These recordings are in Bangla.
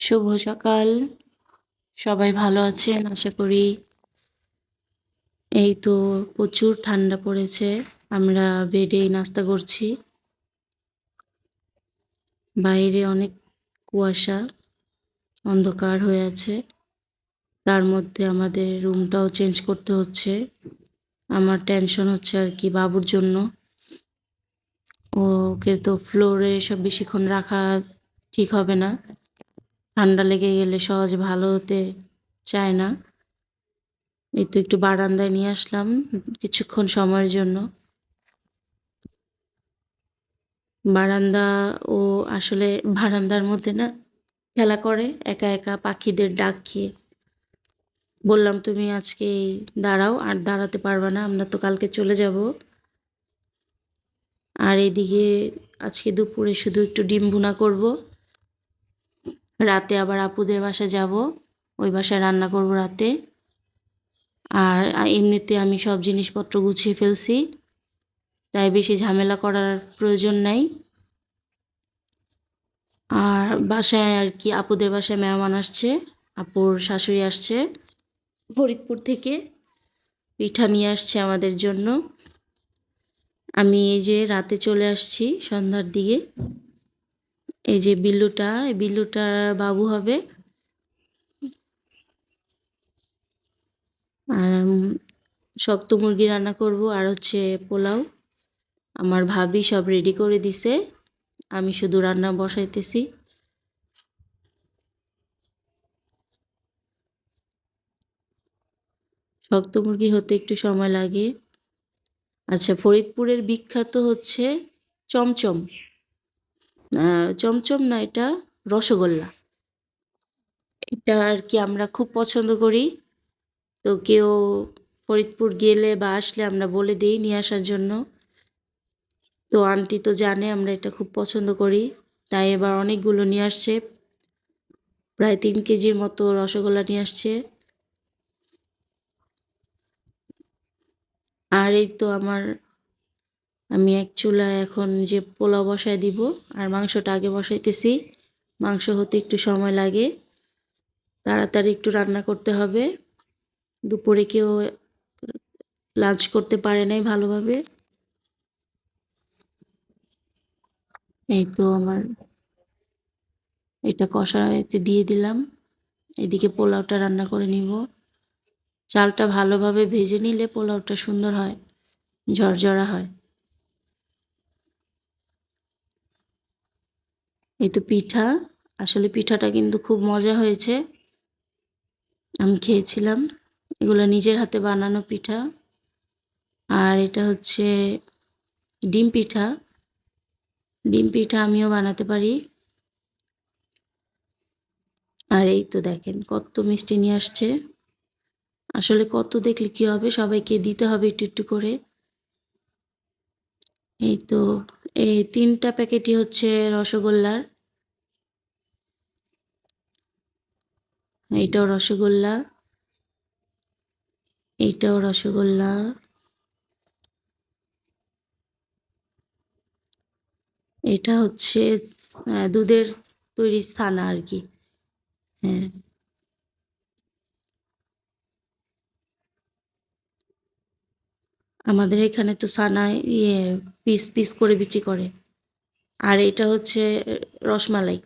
শুভ সকাল। সবাই ভালো আছেন? আশা করি এই তো প্রচুর ঠান্ডা পড়েছে। আমরা বেডেই নাস্তা করছি। বাইরে অনেক কুয়াশা, অন্ধকার হয়ে আছে। তার মধ্যে আমাদের রুমটাও চেঞ্জ করতে হচ্ছে। আমার টেনশন হচ্ছে আর কি বাবুর জন্য। ওকে তো ফ্লোরে সব বেশিক্ষণ রাখা ঠিক হবে না। ঠান্ডা লেগে গেলে সহজে ভালো হতে চায় না। এই তো একটু বারান্দায় নিয়ে আসলাম কিছুক্ষণ সময়ের জন্য। বারান্দা ও আসলে বারান্দার মধ্যে না খেলা করে, একা একা পাখিদের ডাক খেয়ে। বললাম, তুমি আজকে দাঁড়াও, আর দাঁড়াতে পারবে না, আমরা তো কালকে চলে যাব। আর এদিকে আজকে দুপুরে শুধু একটু ডিম ভুনা করব। রাতে আবার আপুদের বাসায় যাব। ওই বাসায় রান্না করব রাতে। আর এমনিতে আমি সব জিনিসপত্র গুছিয়ে ফেলছি। তাই বেশি ঝামেলা করার প্রয়োজন নাই। আর বাসায় আর কি, আপুদের বাসায় মেহমান আসছে। আপুর শাশুড়ি আসছে। ফরিদপুর থেকে পিঠা নিয়ে আসছে আমাদের জন্য। আমি এই যে রাতে চলে আসছি সন্ধ্যার দিকে। এই যে বিল্লুটা, এই বিল্লুটা বাবু হবে। শক্ত মুরগি রান্না করব আর হচ্ছে পোলাও। আমার ভাবি সব রেডি করে দিছে। আমি শুধু রান্না বসাইতেছি। শক্ত মুরগি হতে একটু সময় লাগে। আচ্ছা ফরিদপুরের বিখ্যাত হচ্ছে চমচম। চমচম না এটা রসগোল্লা। এটা আর কি আমরা খুব পছন্দ করি। তো কেউ ফরিদপুর গেলে বা আসলে আমরা বলে দিই নিয়ে আসার জন্য। তো আন্টি তো জানে আমরা এটা খুব পছন্দ করি। তাই এবার অনেকগুলো নিয়ে আসছে। প্রায় তিন কেজির মতো রসগোল্লা নিয়ে আসছে। আর এই তো আমার আমি এক চুলায় এখন যে পোলাও বসায় দিব, আর মাংসটা আগে বসাইতেছি। মাংস হতে একটু সময় লাগে। তাড়াতাড়ি একটু রান্না করতে হবে। দুপুরে কেউ লাঞ্চ করতে পারে নাই ভালোভাবে। এই তো আমার এটা কষাইতে দিয়ে দিলাম। এদিকে পোলাওটা রান্না করে নিব। চালটা ভালোভাবে ভেজে নিলে পোলাওটা সুন্দর হয়, ঝরঝরা হয়। এই তো পিঠা। আসলে পিঠাটা কিন্তু খুব মজা হয়েছে। আমি খেয়েছিলাম। এগুলো নিজের হাতে বানানো পিঠা। আর এটা হচ্ছে ডিম পিঠা। ডিম পিঠা আমিও বানাতে পারি। আর এই তো দেখেন, কত মিষ্টি নিয়ে আসছে। আসলে কত দেখলে কি হবে, সবাইকে দিতে হবে একটু একটু করে। এই তো, এই তিনটা প্যাকেটই হচ্ছে রসগোল্লার। এইটাও রসগোল্লা এইটাও রসগোল্লা, এটা হচ্ছে দুধের তৈরি ছানা আর কি হ্যাঁ। আমাদের এখানে তো ছানায় ইয়ে পিস পিস করে বিক্রি করে। আর এটা হচ্ছে রসমালাই।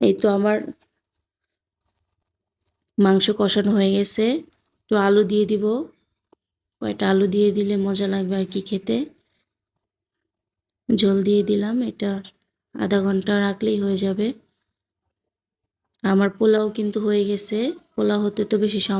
এই তো আমার মাংস কষানো হয়ে গেছে। একটু আলু দিয়ে দিব। কয়টা আলু দিয়ে দিলে মজা লাগবে আর কি খেতে। জল দিয়ে দিলাম। এটা আধা ঘণ্টা রাখলেই হয়ে যাবে। আমার পোলাও কিন্তু হয়ে গেছে। পোলাও হতে তো বেশি সময়